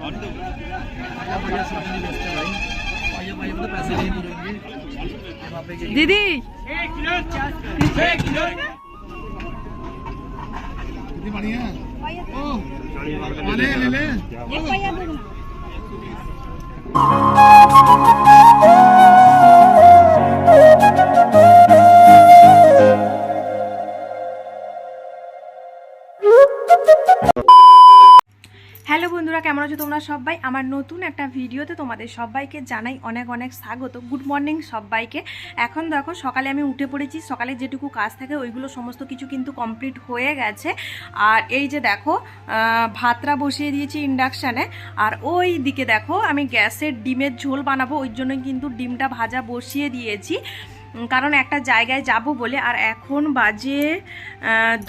बढ़िया बढ़िया सब्जी बेचते हैं আছো তোমরা সবাই আমার নতুন একটা ভিডিওতে তোমাদের সবাইকে জানাই অনেক অনেক স্বাগত। গুড মর্নিং সবাইকে। এখন দেখো, সকালে আমি উঠে পড়েছি, সকালে যেটুকু কাজ থাকে ওইগুলো সমস্ত কিছু কিন্তু কমপ্লিট হয়ে গেছে। আর এই যে দেখো ভাতটা বসিয়ে দিয়েছি ইন্ডাকশানে আর ওই দিকে দেখো, আমি গ্যাসের ডিমের ঝোল বানাবো, ওই জন্যই কিন্তু ডিমটা ভাজা বসিয়ে দিয়েছি। কারণ একটা জায়গায় যাব বলে, আর এখন বাজে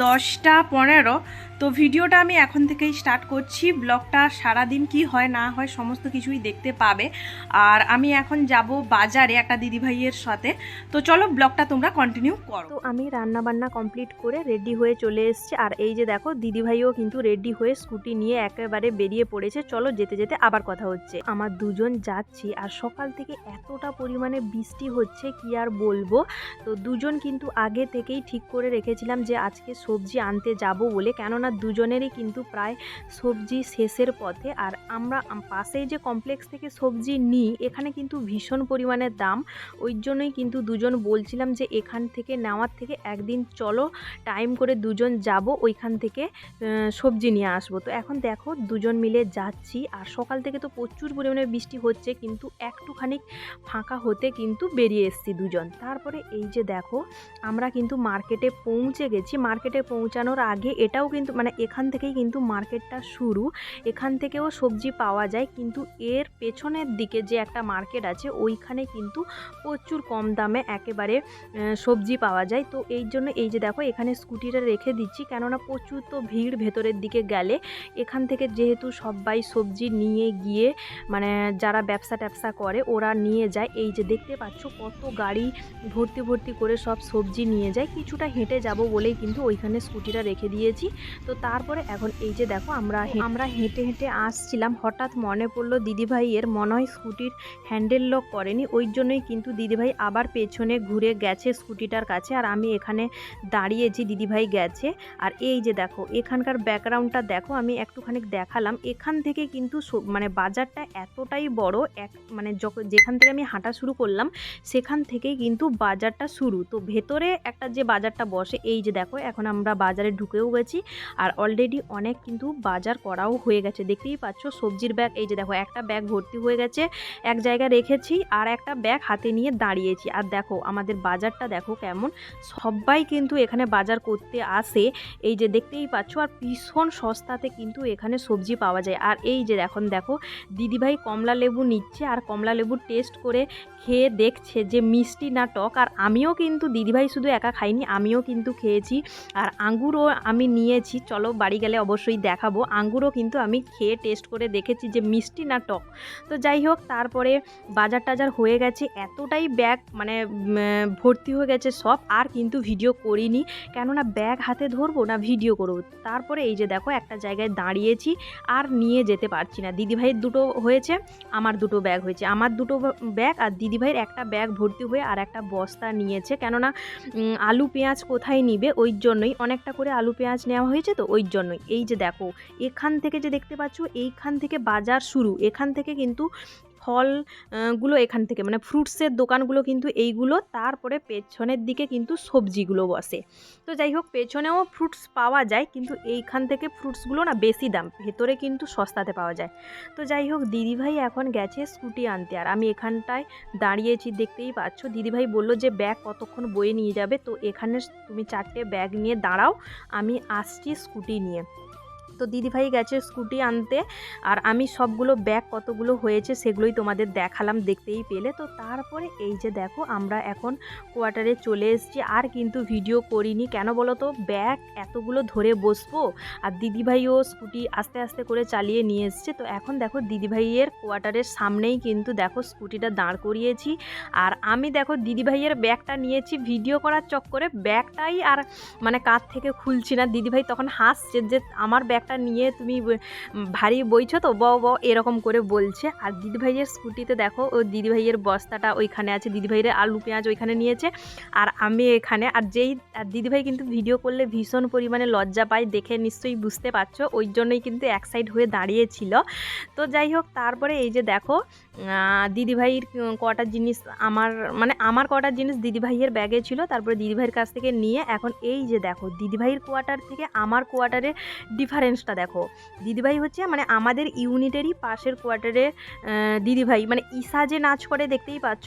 দশটা পনেরো। তো ভিডিওটা আমি এখন থেকেই স্টার্ট করছি। ব্লগটা সারাদিন কি হয়, না হয়, সমস্ত কিছুই দেখতে পাবে। আর আমি এখন যাব বাজারে একটা দিদিভাইয়ের সাথে। তো চলো ব্লগটা তোমরা কন্টিনিউ করো। তো আমি রান্না বান্না কমপ্লিট করে রেডি হয়ে চলে এসেছি। আর এই যে দেখো, দিদিভাইও কিন্তু রেডি হয়ে স্কুটি নিয়ে একেবারে বেরিয়ে পড়েছে। চলো যেতে যেতে আবার কথা হচ্ছে। আমার দুজন যাচ্ছি, আর সকাল থেকে এতটা পরিমাণে বৃষ্টি হচ্ছে, কি আর বলব? তো দুজন কিন্তু আগে থেকেই ঠিক করে রেখেছিলাম যে আজকে সবজি আনতে যাব বলে। কেননা দুজনেরই কিন্তু প্রায় সবজি শেষের পথে। আর আমরা পাশেই যে কমপ্লেক্স থেকে সবজি নিই, এখানে কিন্তু ভীষণ পরিমাণে দাম। ওই জন্যই কিন্তু দুজন বলছিলাম যে এখান থেকে নেওয়ার থেকে একদিন চলো টাইম করে দুজন যাব, ওইখান থেকে সবজি নিয়ে আসব। তো এখন দেখো, দুজন মিলে যাচ্ছি। আর সকাল থেকে তো প্রচুর পরিমাণে বৃষ্টি হচ্ছে, কিন্তু একটুখানি ফাঁকা হতে কিন্তু বেরিয়ে এসেছি দুজন। তারপরে এই যে দেখো, আমরা কিন্তু মার্কেটে পৌঁছে গেছি। মার্কেটে পৌঁছানোর আগে এটাও কিন্তু মানে এখান থেকেই কিন্তু মার্কেটটা শুরু। এখান থেকেও সবজি পাওয়া যায়, কিন্তু এর পেছনের দিকে যে একটা মার্কেট আছে, ওইখানে কিন্তু প্রচুর কম দামে একেবারে সবজি পাওয়া যায়। তো এই জন্য এই যে দেখো, এখানে স্কুটিটা রেখে দিচ্ছি, কেননা প্রচুর তো ভিড় ভেতরের দিকে গেলে। এখান থেকে যেহেতু সবাই সবজি নিয়ে গিয়ে মানে যারা ব্যবসা ট্যাবসা করে, ওরা নিয়ে যায়। এই যে দেখতে পাচ্ছ, কত গাড়ি ভর্তি ভর্তি করে সব সবজি নিয়ে যায়। কিছুটা হেঁটে যাব বলেই কিন্তু ওইখানে স্কুটিটা রেখে দিয়েছি। তো তারপরে এখন এই যে দেখো, আমরা আমরা হেঁটে হেঁটে আসছিলাম। হঠাৎ মনে পড়ল দিদিভাইয়ের মনে হয় স্কুটির হ্যান্ডেল লক করেনি। ওই জন্যই কিন্তু দিদিভাই আবার পেছনে ঘুরে গেছে স্কুটিটার কাছে আর আমি এখানে দাঁড়িয়েছি, দিদিভাই গেছে। আর এই যে দেখো, এখানকার ব্যাকগ্রাউন্ডটা দেখো, আমি একটুখানি দেখালাম। এখান থেকে কিন্তু মানে বাজারটা এতটাই বড়, এক মানে যেখান থেকে আমি হাঁটা শুরু করলাম, সেখান থেকেই কিন্তু বাজারটা শুরু। তো ভেতরে একটা যে বাজারটা বসে, এই যে দেখো, এখন আমরা বাজারে ঢুকেও গেছি। আর অলরেডি অনেক কিন্তু বাজার করাও হয়ে গেছে। দেখতেই পাচ্ছ, সবজির ব্যাগ এই যে দেখো, একটা ব্যাগ ভর্তি হয়ে গেছে, এক জায়গায় রেখেছি আর একটা ব্যাগ হাতে নিয়ে দাঁড়িয়েছি। আর দেখো, আমাদের বাজারটা দেখো কেমন, সবাই কিন্তু এখানে বাজার করতে আসে। এই যে দেখতেই পাচ্ছ, আর ভীষণ সস্তাতে কিন্তু এখানে সবজি পাওয়া যায়। আর এই যে এখন দেখো, দিদিভাই কমলা লেবু নিচ্ছে আর কমলা লেবু টেস্ট করে খেয়ে দেখছে যে মিষ্টি না টক। আর আমিও কিন্তু, দিদিভাই শুধু একা খাইনি, আমিও কিন্তু খেয়েছি। আর আঙ্গুরও আমি নিয়েছি চলো বাড়ি গেলে অবশ্যই দেখাবো। আঙ্গুরও কিন্তু আমি খেয়ে টেস্ট করে দেখেছি যে মিষ্টি না টক। তো যাই হোক, তারপরে বাজার টাজার হয়ে গেছে, এতটাই ব্যাগ মানে ভর্তি হয়ে গেছে সব, আর কিন্তু ভিডিও করিনি। কেননা ব্যাগ হাতে ধরবো না ভিডিও করব? তারপরে এই যে দেখো, একটা জায়গায় দাঁড়িয়েছি, আর নিয়ে যেতে পারছি না। দিদিভাইয়ের দুটো হয়েছে, আমার দুটো ব্যাগ হয়েছে। আমার দুটো ব্যাগ আর দিদিভাইয়ের একটা ব্যাগ ভর্তি হয়ে আর একটা বস্তা নিয়েছে। কেননা আলু পেঁয়াজ কোথায় নিবে? ওই জন্যই অনেকটা করে আলু পেঁয়াজ নেওয়া হয়েছে। তো ওই জন্যই। এই যে দেখো, এখান থেকে যে দেখতে পাচ্ছ, এইখান থেকে বাজার শুরু। এখান থেকে কিন্তু ফল আহ, গুলো এখান থেকে। মানে ফ্রুটসের দোকানগুলো কিন্তু এইগুলো তারপরে পেছনের দিকে কিন্তু সবজিগুলো বসে। তো যাই হোক পেছনেও ফ্রুটস পাওয়া যায় কিন্তু এইখান থেকে ফ্রুটসগুলো না বেশি দাম ভেতরে কিন্তু সস্তাতে পাওয়া যায়। তো যাই হোক দিদিভাই এখন গেছে স্কুটি আনতে। আর আমি এখানটায় দাঁড়িয়েছি দেখতেই পাচ্ছ। দিদিভাই বলল যে ব্যাগ কতক্ষণ বয়ে নিয়ে যাবে? তো এখানে তুমি চারটে ব্যাগ নিয়ে দাঁড়াও আমি আসছি স্কুটি নিয়ে। তো দিদিভাই গেছে স্কুটি আনতে আর আমি সবগুলো ব্যাগ কতগুলো হয়েছে সেগুলোই তোমাদের দেখালাম, দেখতেই পেলে। তো তারপরে এই যে দেখো, আমরা এখন কোয়ার্টারে চলে এসেছি। আর কিন্তু ভিডিও করিনি। কেন বলো তো ব্যাগ এতগুলো ধরে বসবো আর দিদিভাইও স্কুটি আস্তে আস্তে করে চালিয়ে নিয়ে এসছে। তো এখন দেখো দিদিভাইয়ের কোয়ার্টারের সামনেই কিন্তু দেখো স্কুটিটা দাঁড় করিয়েছি। আর আমি দেখো দিদিভাইয়ের ব্যাগটা নিয়েছি। ভিডিও করার চক্করে ব্যাগটাই আর মানে কাঁধ থেকে খুলছি না। দিদিভাই তখন হাসছে যে, আমার ব্যাগটা নিয়ে তুমি ভারী বইছো তো ব ব এরকম করে বলছে। আর দিদিভাইয়ের স্কুটিতে দেখো, ও দিদিভাইয়ের বস্তাটা ওইখানে আছে, দিদিভাইয়ের আলু, পেঁয়াজ ওইখানে নিয়েছে। আর আমি এখানে, আর যেই, আর দিদিভাই কিন্তু ভিডিও করলে ভীষণ পরিমাণে লজ্জা পায়, দেখে নিশ্চয়ই বুঝতে পারছ। ওই জন্যই কিন্তু এক সাইড হয়ে দাঁড়িয়েছিল। তো যাই হোক, তারপরে এই যে দেখো দিদিভাইয়ের কটা জিনিস আমার মানে আমার কটা জিনিস দিদিভাইয়ের ব্যাগে ছিল, তারপরে দিদিভাইয়ের কাছ থেকে নিয়ে, এখন এই যে দেখো, দিদিভাইয়ের কোয়ার্টার থেকে আমার কোয়ার্টারের ডিফারেন্সটা দেখো। দিদিভাই হচ্ছে মানে আমাদের ইউনিটেরই পাশের কোয়ার্টারের দিদিভাই। মানে ঈশা যে নাচ করে দেখতেই পাচ্ছ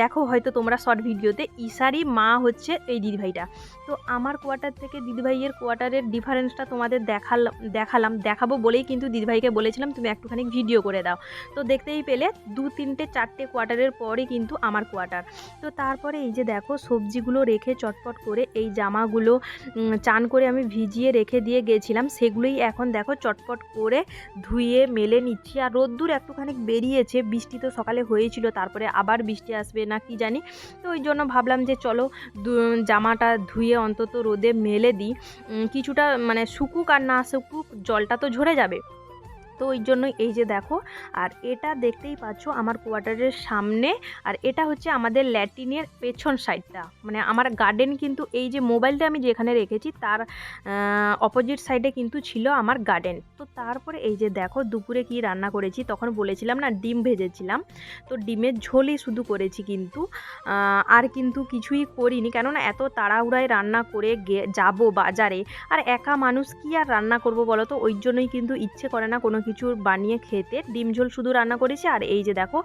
দেখো হয়তো তোমরা শর্ট ভিডিওতে, ঈশারই মা হচ্ছে এই দিদিভাইটা। তো আমার কোয়ার্টার থেকে দিদিভাইয়ের কোয়ার্টারের ডিফারেন্সটা তোমাদের দেখালাম দেখালাম, দেখাবো বলেই কিন্তু দিদিভাইকে বলেছিলাম, তুমি একটুখানি ভিডিও করে দাও। তো দেখতেই পেলে, দু তিনটে চারটে কোয়ার্টারের পরে কিন্তু আমার কোয়ার্টার। তো তারপরে এই যে দেখো, সবজিগুলো রেখে চটপট করে এই জামাগুলো চান করে আমি ভিজিয়ে রেখে দিয়ে গেছিলাম সেগুলোই এখন দেখো চটপট করে ধুয়ে, মেলে নিচ্ছি। আর রোদ্দুর একটুখানি বেরিয়েছে, বৃষ্টি তো সকালে হয়েছিল, তারপরে আবার বৃষ্টি আসবে না কি জানি। তো ওই জন্য ভাবলাম যে চলো জামাটা ধুয়ে অন্তত রোদে মেলে দিই। কিছুটা মানে শুকুক আর না শুকুক, জলটা তো ঝরে যাবে। তো ওই জন্যই এই যে দেখো, আর এটা দেখতেই পাচ্ছ আমার কোয়ার্টারের সামনে, আর এটা হচ্ছে আমাদের ল্যাটিনের পেছন সাইডটা। মানে আমার গার্ডেন কিন্তু এই যে মোবাইলটা আমি যেখানে রেখেছি, তার অপোজিট সাইডে কিন্তু ছিল আমার গার্ডেন। তো তারপরে এই যে দেখো, দুপুরে কি রান্না করেছি, তখন বলেছিলাম না, ডিম ভেজেছিলাম। তো ডিমের ঝোলই শুধু করেছি কিন্তু আর কিন্তু কিছুই করিনি। কেননা এত তাড়াহুড়ায় রান্না করে যাব বাজারে, আর একা মানুষ কি আর রান্না করব বলো তো? ওই জন্যই কিন্তু ইচ্ছে করে না কোনো কিছু বানিয়ে খেতে, ডিম ঝোল শুধু রান্না করেছি আর এই যে দেখো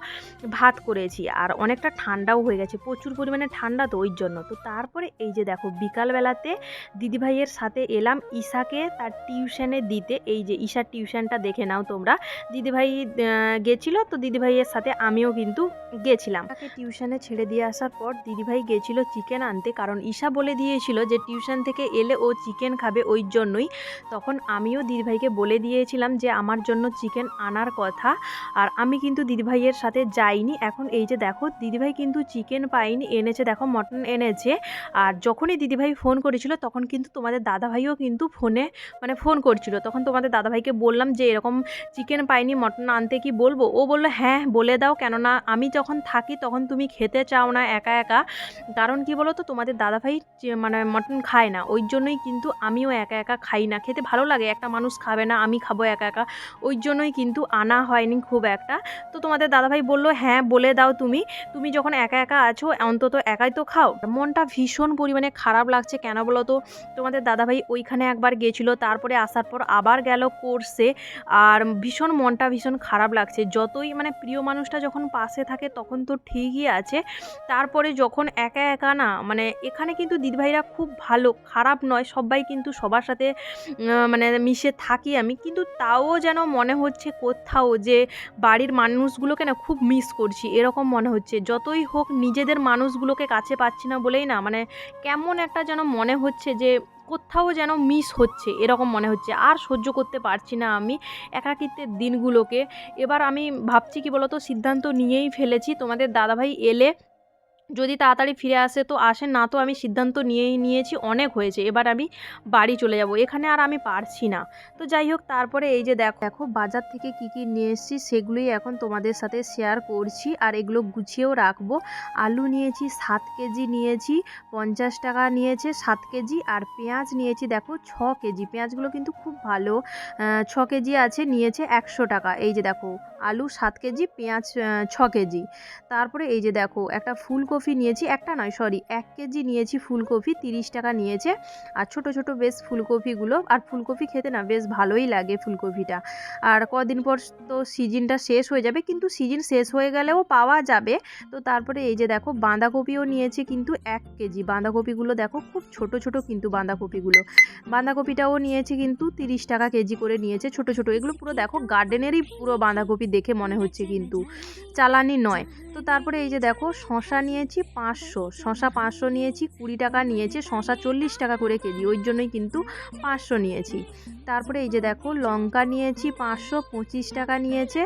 ভাত করেছি। আর অনেকটা ঠান্ডাও হয়ে গেছে, প্রচুর পরিমাণে ঠান্ডা তো ওই জন্য। তো তারপরে এই যে দেখো বিকালবেলাতে দিদিভাইয়ের সাথে এলাম ঈশাকে তার টিউশনে দিতে। এই যে ঈশার টিউশনটা দেখে নাও তোমরা। দিদিভাই গেছিল তো দিদিভাইয়ের সাথে আমিও কিন্তু গেছিলাম। তাকে টিউশনে ছেড়ে দিয়ে আসার পর দিদিভাই গেছিল চিকেন আনতে। কারণ ঈশা বলে দিয়েছিল যে টিউশন থেকে এলে ও চিকেন খাবে ওই জন্যই। তখন আমিও দিদিভাইকে বলে দিয়েছিলাম যে আমার জন্য চিকেন আনার কথা। আর আমি কিন্তু দিদিভাইয়ের সাথে যাইনি। এখন এই যে দেখো, দিদিভাই কিন্তু চিকেন পাইনি, এনেছে দেখো, মটন এনেছে। আর যখনই দিদিভাই ফোন করেছিল, তখন কিন্তু তোমাদের দাদাভাইও কিন্তু ফোনে মানে ফোন করছিল। তখন তোমাদের দাদাভাইকে বললাম যে, এরকম চিকেন পাইনি, মটন আনতে কি বলব? ও বলল হ্যাঁ বলে দাও। কেননা আমি যখন থাকি, তখন তুমি খেতে চাও না একা একা। কারণ কি বলো তো তোমাদের দাদাভাই মানে মটন খায় না। ওই জন্যই কিন্তু আমিও একা একা খাই না। খেতে ভালো লাগে, একটা মানুষ খাবে না, আমি খাব একা একা। ওই জন্যই কিন্তু আনা হয়নি খুব একটা। তো তোমাদের দাদাভাই বলল হ্যাঁ বলে দাও তুমি। তুমি যখন একা একা আছো, অন্তত একাই তো খাও। মনটা ভীষণ পরিমাণে খারাপ লাগছে, কেন বলো তো? তোমাদের দাদাভাই ওইখানে একবার গেছিল, তারপরে আসার পর আবার গেল কোর্সে আর ভীষণ মনটা ভীষণ খারাপ লাগছে। যতই মানে প্রিয় মানুষটা যখন পাশে থাকে, তখন তো ঠিকই আছে। তারপরে যখন একা একা না মানে এখানে কিন্তু দিদিভাইরা খুব ভালো, খারাপ নয়, সবাই কিন্তু সবার সাথে মানে মিশে থাকি আমি। কিন্তু তাও যেন মনে হচ্ছে কোথাও যে বাড়ির মানুষগুলোকে না খুব মিস করছি, এরকম মনে হচ্ছে। যতই হোক নিজেদের মানুষগুলোকে কাছে পাচ্ছি না বলেই না মানে কেমন একটা যেন মনে হচ্ছে যে কোথাও যেন মিস হচ্ছে, এরকম মনে হচ্ছে। আর সহ্য করতে পারছি না আমি একাকিত্বের দিনগুলোকে। এবার আমি ভাবছি কি বলতো, সিদ্ধান্ত নিয়েই ফেলেছি। তোমাদের দাদাভাই এলে যদি তাড়াতাড়ি ফিরে আসে, তো আসে না তো, আমি সিদ্ধান্ত নিয়েই নিয়েছি, অনেক হয়েছে। এবার আমি বাড়ি চলে যাব। এখানে আর আমি পারছি না। তো যাই হোক, তারপরে এই যে দেখো দেখো বাজার থেকে কি কি নিয়ে এসেছি, সেগুলোই এখন তোমাদের সাথে শেয়ার করছি। আর এগুলো গুছিয়েও রাখব। আলু নিয়েছি, সাত কেজি নিয়েছি, পঞ্চাশ টাকা নিয়েছে, সাত কেজি। আর পেঁয়াজ নিয়েছি, দেখো ছ কেজি। পেঁয়াজগুলো কিন্তু খুব ভালো ছ কেজি আছে, নিয়েছে একশো টাকা। এই যে দেখো আলু সাত কেজি, পেঁয়াজ ছ কেজি। তারপরে এই যে দেখো, একটা ফুলকপি নিয়েছি, একটা নয় সরি এক কেজি নিয়েছি ফুলকপি, তিরিশ টাকা নিয়েছে। আর ছোট ছোট বেশ ফুলকপিগুলো, আর ফুলকপি খেতে না বেশ ভালোই লাগে ফুলকপিটা। আর কদিন পর তো সিজনটা শেষ হয়ে যাবে, কিন্তু সিজন শেষ হয়ে গেলেও পাওয়া যাবে। তো তারপরে এই যে দেখো, বাঁধাকপিও নিয়েছি কিন্তু এক কেজি। বাঁধাকপিগুলো দেখো, খুব ছোট ছোট কিন্তু বাঁধাকপিগুলো। বাঁধাকপিটাও নিয়েছি কিন্তু তিরিশ টাকা কেজি করে নিয়েছে ছোট ছোট। এগুলো পুরো দেখো গার্ডেনেরই পুরো বাঁধাকপি দেখে মনে হচ্ছে কিন্তু চালানি নয়। তো তারপরে এই যে দেখো শশা নিয়েছি পাঁচশো শশা পাঁচশো নিয়েছি কুড়ি টাকা নিয়েছে শশা চল্লিশ টাকা করে কেজি ওই জন্যই কিন্তু পাঁচশো নিয়েছি। তারপরে এই যে দেখো লঙ্কা নিয়েছি পাঁচশো পঁচিশ টাকা নিয়েছে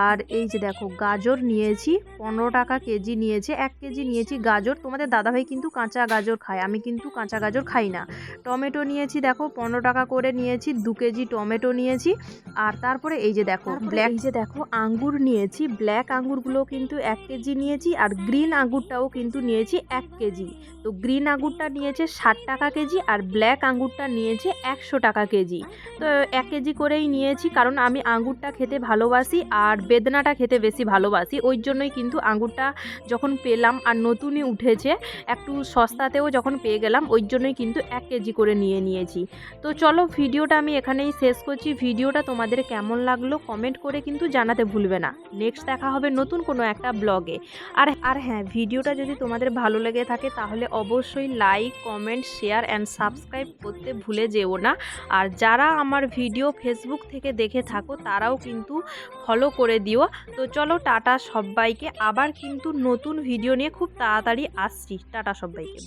আর এই যে দেখো গাজর নিয়েছি পনেরো টাকা কেজি নিয়েছে এক কেজি নিয়েছি গাজর। তোমাদের দাদাভাই কিন্তু কাঁচা গাজর খায় আমি কিন্তু কাঁচা গাজর খাই না। টমেটো নিয়েছি দেখো পনেরো টাকা করে নিয়েছি দু কেজি টমেটো নিয়েছি আর তারপরে এই যে দেখো ব্ল্যাক যে দেখো আঙ্গুর নিয়েছি ব্ল্যাক আঙ্গুরগুলো কিন্তু এক কেজি নিয়েছি আর গ্রিন আঙ্গুরটাও কিন্তু নিয়েছি এক কেজি। তো গ্রিন আঙ্গুরটা নিয়েছে ষাট টাকা কেজি আর ব্ল্যাক আঙ্গুরটা নিয়েছে একশো টাকা কেজি। তো এক কেজি করেই নিয়েছি কারণ আমি আঙ্গুরটা খেতে ভালোবাসি আর বেদনাটা খেতে বেশি ভালোবাসি। ওই জন্যই কিন্তু আঙ্গুরটা যখন পেলাম আর নতুনই উঠেছে, একটু সস্তাতেও যখন পেয়ে গেলাম, ওই জন্যই কিন্তু এক কেজি করে নিয়ে নিয়েছি। তো চলো, ভিডিওটা আমি এখানেই শেষ করছি। ভিডিওটা তোমাদের কেমন লাগল কমেন্ট করে কিন্তু জানাতে ভুলবে না। নেক্সট দেখা হবে নতুন কোনো একটা ব্লগে। আর আর হ্যাঁ ভিডিওটা যদি তোমাদের ভালো লেগে থাকে তাহলে অবশ্যই like comment share and subscribe করতে ভুলে যেও না। আর যারা আমার ভিডিও ফেসবুক থেকে দেখে থাকো তারাও কিন্তু ফলো করে দিও। তো চলো টাটা সবাইকে। আবার কিন্তু নতুন ভিডিও নিয়ে খুব তাড়াতাড়ি আসছি। টাটা সবাইকে।